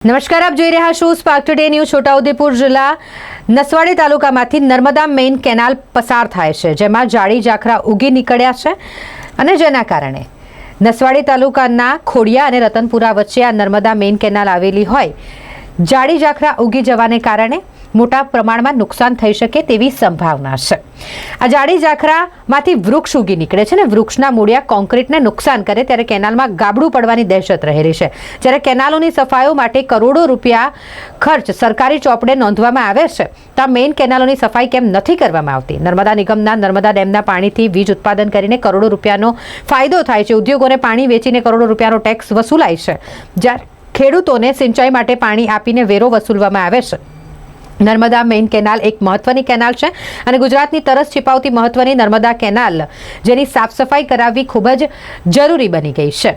નમસ્કાર, આપ જોઈ રહ્યા છો સ્પાર્ક ટુડે ન્યૂઝ છોટાઉદેપુર જિલ્લા નસવાડી તાલુકામાંથી નર્મદા મેઇન કેનાલ પસાર થાય છે, જેમાં જાડી જાખરા ઉગી નીકળ્યા છે અને જેના કારણે નસવાડી તાલુકાના ખોડિયા અને રતનપુરા વચ્ચે આ નર્મદા મેઇન કેનાલ આવેલી હોય. જાડી જાખરા ઉગી જવાને કારણે મોટા પ્રમાણમાં નુકસાન થઈ શકે તેવી સંભાવના છે. આ જાડી જાખરામાંથી વૃક્ષ ઉગી નીકળે છે ને વૃક્ષના મૂળિયા કોન્ક્રીટને નુકસાન કરે ત્યારે કેનાલમાં ગાબડું પડવાની દહેશત રહેલી છે. જ્યારે કેનાલોની સફાઈઓ માટે કરોડો રૂપિયા ખર્ચ સરકારી ચોપડે નોંધવામાં આવે છે, તો મેઇન કેનાલોની સફાઈ કેમ નથી કરવામાં આવતી? નર્મદા નિગમના નર્મદા ડેમના પાણીથી વીજ ઉત્પાદન કરીને કરોડો રૂપિયાનો ફાયદો થાય છે. ઉદ્યોગોને પાણી વેચીને કરોડો રૂપિયાનો ટેક્સ વસૂલાય છે. જ્યારે ખેડૂતોને સિંચાઈ માટે પાણી આપીને વેરો વસૂલવામાં આવે છે. નર્મદા મેઇન કેનાલ એક મહત્વની કેનાલ છે અને ગુજરાતની તરસ છિપાવતી મહત્વની નર્મદા કેનાલ, જેની સાફ સફાઈ કરાવવી ખૂબ જ જરૂરી બની ગઈ છે.